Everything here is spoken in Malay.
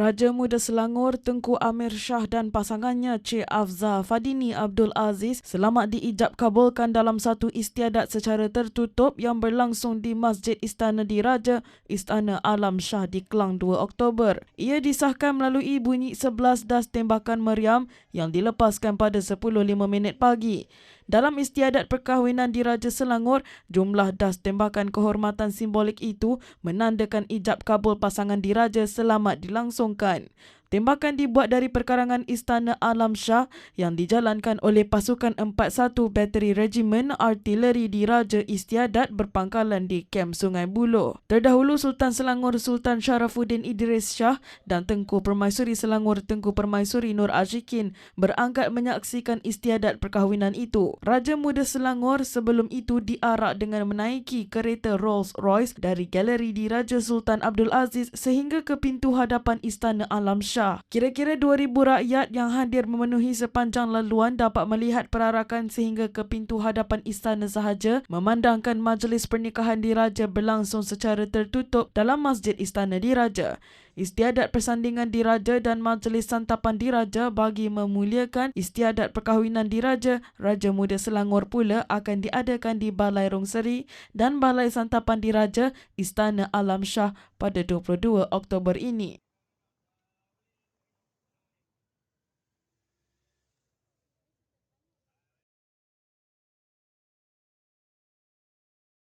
Raja Muda Selangor Tengku Amir Shah dan pasangannya Cik Afza Fadini Abdul Aziz selamat diijab kabulkan dalam satu istiadat secara tertutup yang berlangsung di Masjid Istana Diraja, Istana Alam Shah di Kelang 2 Oktober. Ia disahkan melalui bunyi 11 das tembakan meriam yang dilepaskan pada 10.05 minit pagi. Dalam istiadat perkahwinan di Raja Selangor, jumlah das tembakan kehormatan simbolik itu menandakan ijab kabul pasangan diraja selamat dilangsungkan. Tembakan dibuat dari perkarangan Istana Alam Shah yang dijalankan oleh pasukan 41 Bateri Regimen Artileri di Raja Istiadat berpangkalan di Kem Sungai Buloh. Terdahulu Sultan Selangor Sultan Sharafuddin Idris Shah dan Tengku Permaisuri Selangor Tengku Permaisuri Nur Azikin berangkat menyaksikan istiadat perkahwinan itu. Raja Muda Selangor sebelum itu diarak dengan menaiki kereta Rolls Royce dari galeri di Raja Sultan Abdul Aziz sehingga ke pintu hadapan Istana Alam Shah. Shah. Kira-kira 2,000 rakyat yang hadir memenuhi sepanjang laluan dapat melihat perarakan sehingga ke pintu hadapan istana sahaja memandangkan majlis pernikahan diraja berlangsung secara tertutup dalam Masjid Istana Diraja. Istiadat persandingan diraja dan majlis santapan diraja bagi memuliakan istiadat perkahwinan diraja, Raja Muda Selangor pula akan diadakan di Balai Rong Seri dan Balai Santapan Diraja Istana Alam Shah pada 22 Oktober ini.